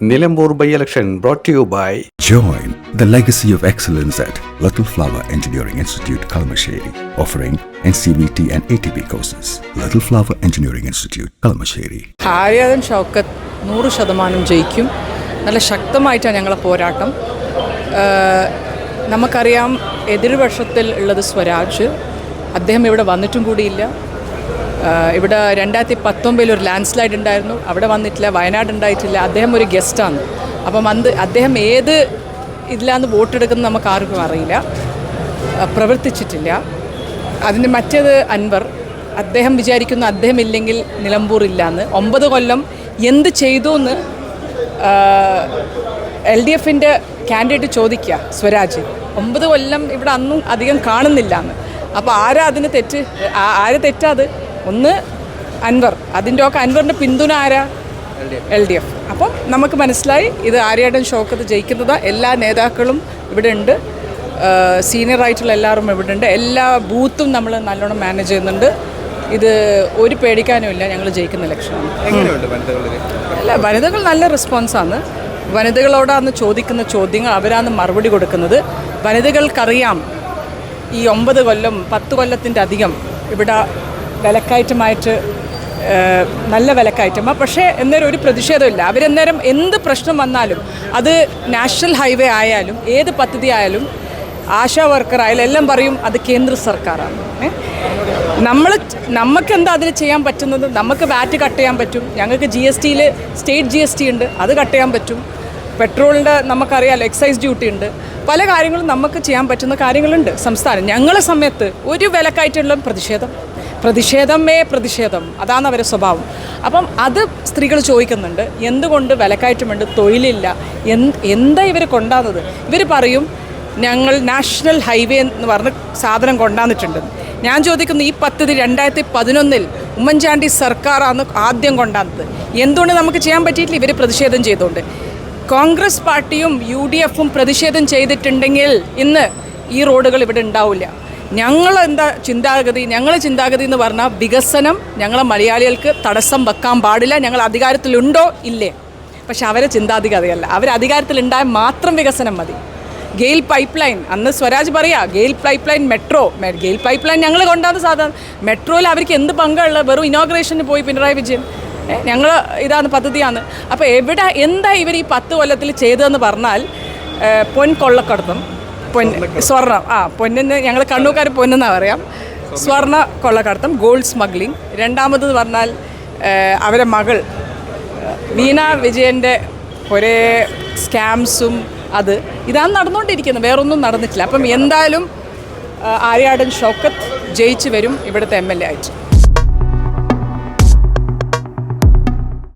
Nilambur by election brought to you by Join the legacy of excellence at Little Flower Engineering Institute, Kalamasheri, offering NCVT and ATP courses. Little Flower Engineering Institute, Kalamasheri. Aryadan Shoukath നൂറ് ശതമാനം ജയിക്കും നല്ല ശക്തമായിട്ടാണ് ഞങ്ങളെ പോരാട്ടം നമുക്കറിയാം എതിർപക്ഷത്തിൽ ഉള്ളത് സ്വരാജ് അദ്ദേഹം ഇവിടെ വന്നിട്ടും കൂടിയില്ല ഇവിടെ രണ്ടായിരത്തി പത്തൊമ്പതിൽ ഒരു ലാൻഡ് സ്ലൈഡ് ഉണ്ടായിരുന്നു. അവിടെ വന്നിട്ടില്ല വയനാട് ഉണ്ടായിട്ടില്ല. അദ്ദേഹം ഒരു ഗസ്റ്റാണ് അപ്പം അന്ന് അദ്ദേഹം ഏത് ഇതിലാന്ന് വോട്ടെടുക്കുന്നത് നമുക്ക് ആർക്കും അറിയില്ല. പ്രവർത്തിച്ചിട്ടില്ല. അതിന് മറ്റേത് അൻവർ. അദ്ദേഹം വിചാരിക്കുന്നു അദ്ദേഹം ഇല്ലെങ്കിൽ നിലമ്പൂർ ഇല്ലാന്ന്. ഒമ്പത് കൊല്ലം എന്ത് ചെയ്തു എന്ന് എൽ ഡി എഫിന്റെ കാൻഡിഡേറ്റ് ചോദിക്കുക സ്വരാജ്. ഒമ്പത് കൊല്ലം ഇവിടെ അന്നും അധികം കാണുന്നില്ല എന്ന് അപ്പോൾ ആരാ അതിന് തെറ്റ് ആര് തെറ്റാത്? ഒന്ന് അൻവർ. അതിന്റെ ഒക്കെ അൻവറിന്റെ പിന്തുണ ആരാ? L D F. അപ്പം നമുക്ക് മനസ്സിലായി ഇത് ആര്യാടൻ ഷോക്കത്ത് ജയിക്കുന്നത്. എല്ലാ നേതാക്കളും ഇവിടെ ഉണ്ട് സീനിയർ ആയിട്ടുള്ള എല്ലാവരും ഇവിടെ ഉണ്ട് എല്ലാ ബൂത്തും നമ്മൾ നല്ലോണം മാനേജ് ചെയ്യുന്നുണ്ട്. ഇത് ഒരു പേടിക്കാനുമില്ല ഞങ്ങൾ ജയിക്കുന്ന ഇലക്ഷനാണ്. അല്ല വനിതകൾ നല്ല റെസ്പോൺസാണ് വനിതകളോടാന്ന് ചോദിക്കുന്ന ചോദ്യങ്ങൾ അവരാണ് മറുപടി കൊടുക്കുന്നത്. വനിതകൾക്കറിയാം ഈ ഒമ്പത് കൊല്ലം പത്ത് കൊല്ലത്തിന്റെ അധികം ഇവിടെ വിലക്കയറ്റമായിട്ട് നല്ല വിലക്കയറ്റമാണ് പക്ഷേ എന്നേരം ഒരു പ്രതിഷേധമില്ല. അവരെന്നേരം എന്ത് പ്രശ്നം വന്നാലും അത് നാഷണൽ ഹൈവേ ആയാലും ഏത് പദ്ധതി ആയാലും ആശാ വർക്കർ ആയാലും എല്ലാം പറയും അത് കേന്ദ്ര സർക്കാരാണ്. നമ്മൾ നമുക്ക് എന്താ അതിന് ചെയ്യാൻ പറ്റുന്നത്? നമുക്ക് വാറ്റ് കട്ട് ചെയ്യാൻ പറ്റും. ഞങ്ങൾക്ക് ജി എസ് ടിയിൽ സ്റ്റേറ്റ് ജി എസ് ടി ഉണ്ട്. അത് കട്ട് ചെയ്യാൻ പറ്റും. പെട്രോളിന്റെ നമുക്കറിയാമല്ലോ എക്സൈസ് ഡ്യൂട്ടി ഉണ്ട്. പല കാര്യങ്ങളും നമുക്ക് ചെയ്യാൻ പറ്റുന്ന കാര്യങ്ങളുണ്ട് സംസ്ഥാനം. ഞങ്ങളെ സമയത്ത് ഒരു വിലക്കായിട്ടുള്ള പ്രതിഷേധം. പ്രതിഷേധമേ പ്രതിഷേധം. അതാണ് അവരുടെ സ്വഭാവം. അപ്പം അത് സ്ത്രീകൾ ചോദിക്കുന്നുണ്ട്. എന്തുകൊണ്ട് വിലക്കയറ്റമുണ്ട്? തൊഴിലില്ല. എന്ത് എന്താ ഇവർ കൊണ്ടാകുന്നത് ഇവർ പറയും ഞങ്ങൾ നാഷണൽ ഹൈവേ എന്ന് പറഞ്ഞ സാധനം കൊണ്ടുവന്നിട്ടുണ്ട് ഞാൻ ചോദിക്കുന്നു ഈ പദ്ധതി രണ്ടായിരത്തി പതിനൊന്നിൽ ഉമ്മൻചാണ്ടി സർക്കാരാണ് ആദ്യം കൊണ്ടാന്നത്? എന്തുകൊണ്ട് നമുക്ക് ചെയ്യാൻ പറ്റിയിട്ടില്ല? ഇവർ പ്രതിഷേധം ചെയ്തുകൊണ്ട്. കോൺഗ്രസ് പാർട്ടിയും യു ഡി എഫും പ്രതിഷേധം ചെയ്തിട്ടുണ്ടെങ്കിൽ ഇന്ന് ഈ റോഡുകൾ ഇവിടെ ഉണ്ടാവില്ല. ഞങ്ങൾ എന്താ ചിന്താഗതി? ഞങ്ങളെ ചിന്താഗതി എന്ന് പറഞ്ഞാൽ വികസനം ഞങ്ങളെ മലയാളികൾക്ക് തടസ്സം വെക്കാൻ പാടില്ല. ഞങ്ങൾ അധികാരത്തിലുണ്ടോ? ഇല്ലേ. പക്ഷെ അവരെ ചിന്താഗതിയല്ല അവർ അധികാരത്തിലുണ്ടായാൽ മാത്രം വികസനം മതി. ഗെയിൽ പൈപ്പ് ലൈൻ അന്ന് സ്വരാജ് പറയാ GAIL pipeline metro GAIL pipeline ഞങ്ങൾ കൊണ്ടാണ് സാധാരണ മെട്രോയിൽ അവർക്ക് എന്ത് പങ്കുള്ളത് വെറും ഇനോഗ്രേഷന് പോയി പിണറായി വിജയൻ. ഞങ്ങൾ ഇതാണ് പദ്ധതിയാണ്. അപ്പോൾ എവിടെ എന്താ ഇവർ ഈ പത്ത് കൊല്ലത്തിൽ ചെയ്തതെന്ന് പറഞ്ഞാൽ ഏ, പൊൻ സ്വർണം ആ പൊന്നിന് ഞങ്ങൾ കണ്ണൂക്കാർ പൊന്നെന്നാണ് പറയാം. സ്വർണ കൊള്ളക്കടത്തം ഗോൾഡ് സ്മഗ്ലിംഗ് രണ്ടാമത് പറഞ്ഞാൽ അവരെ മകൾ വീണ വിജയന്റെ ഒരേ സ്കാംസും അത്. ഇതാണ് നടന്നുകൊണ്ടിരിക്കുന്നത് വേറൊന്നും നടന്നിട്ടില്ല. അപ്പം എന്തായാലും ആര്യാടൻ ഷൗക്കത്ത് ജയിച്ചു വരും ഇവിടുത്തെ എം എൽ എ ആയിട്ട്.